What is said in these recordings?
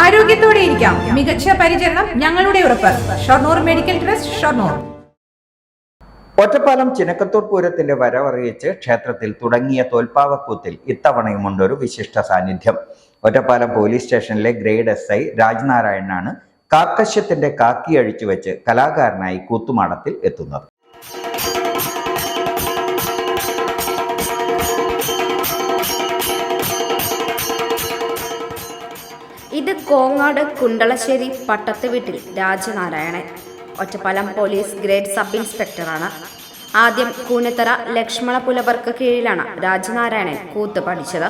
ആരോഗ്യത്തോടെ ഇരിക്കാം. മികച്ച പരിചരണം ഞങ്ങളുടെ ഉറപ്പ്. Shoranur medical trust Shoranur. Ottapalam Chinakkathoor പൂരത്തിന്റെ വരവറിയിച്ച് ക്ഷേത്രത്തിൽ തുടങ്ങിയ തോൽപ്പാവക്കൂത്തിൽ ഇത്തവണയുമുണ്ടൊരു വിശിഷ്ട സാന്നിധ്യം. ഒറ്റപ്പാലം പോലീസ് സ്റ്റേഷനിലെ ഗ്രേഡ് എസ് ഐ രാജ്നാരായണനാണ് കാക്കശ്യത്തിന്റെ കാക്കി അഴിച്ചു വെച്ച് കലാകാരനായി കൂത്തുമാടത്തിൽ എത്തുന്നത്. ഇത് കോങ്ങാട് കുണ്ടളശ്ശേരി പട്ടത്ത് വീട്ടിൽ Rajanarayanan. Ottapalam police grade sub ഇൻസ്പെക്ടറാണ്. ആദ്യം കൂനത്തറ ലക്ഷ്മണ പുലവർക്ക് കീഴിലാണ് രാജനാരായണൻ കൂത്ത് പഠിച്ചത്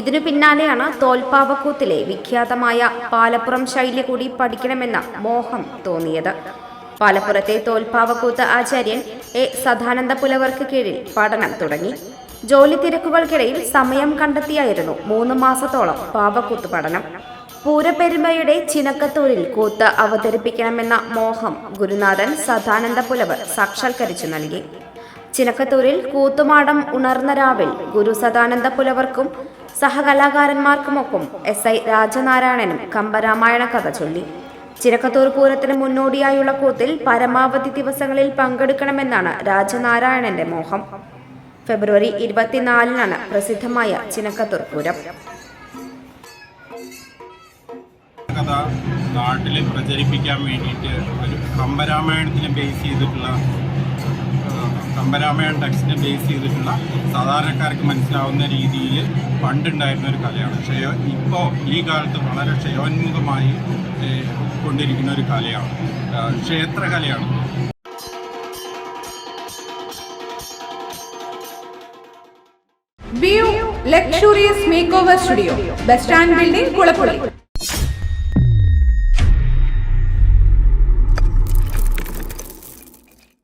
ഇതിനു പിന്നാലെയാണ് തോൽപ്പാവക്കൂത്തിലെ വിഖ്യാതമായ പാലപ്പുറം ശൈലി കൂടി പഠിക്കണമെന്ന മോഹം തോന്നിയത്. പാലപ്പുറത്തെ തോൽപ്പാവക്കൂത്ത് ആചാര്യൻ എ സദാനന്ദ പുലവർക്ക് കീഴിൽ പഠനം തുടങ്ങി. ജോലി തിരക്കുകൾക്കിടയിൽ സമയം കണ്ടെത്തിയായിരുന്നു മൂന്ന് മാസത്തോളം പാവക്കൂത്ത് പഠനം. പൂരപ്പെരുമയുടെ ചിനക്കത്തൂരിൽ കൂത്ത് അവതരിപ്പിക്കണമെന്ന മോഹം ഗുരുനാഥൻ സദാനന്ദ പുലവർ സാക്ഷാത്കരിച്ചു നൽകി. ചിനക്കത്തൂരിൽ കൂത്തുമാടം ഉണർന്ന രാവിൽ ഗുരു സദാനന്ദ പുലവർക്കും സഹകലാകാരന്മാർക്കുമൊപ്പം എസ് ഐ രാജനാരായണനും കമ്പരാമായണ കഥ ചൊല്ലി. ചിനക്കത്തൂർ പൂരത്തിന് മുന്നോടിയായുള്ള കൂത്തിൽ പരമാവധി ദിവസങ്ങളിൽ പങ്കെടുക്കണമെന്നാണ് രാജനാരായണന്റെ മോഹം. ഫെബ്രുവരി ഇരുപത്തിനാലിനാണ് പ്രസിദ്ധമായ ചിനക്കത്തൂർ പൂരം. കഥ നാട്ടിൽ പ്രചരിപ്പിക്കാൻ വേണ്ടിയിട്ട് ഒരു കമ്പരാമായണത്തിനെ ബേസ് ചെയ്തിട്ടുള്ള കമ്പരാമായണ ടെക്സ്റ്റിനെ ബേസ് ചെയ്തിട്ടുള്ള സാധാരണക്കാർക്ക് മനസ്സിലാവുന്ന രീതിയിൽ പണ്ടുണ്ടായിരുന്ന ഒരു കലയാണ്. ക്ഷയോ ഇപ്പോൾ ഈ കാലത്ത് വളരെ ക്ഷയോന്മുഖമായി കൊണ്ടിരിക്കുന്ന ഒരു കലയാണ്. ക്ഷേത്രകലയാണ്. Luxurious make over studio bus stand building Kulappully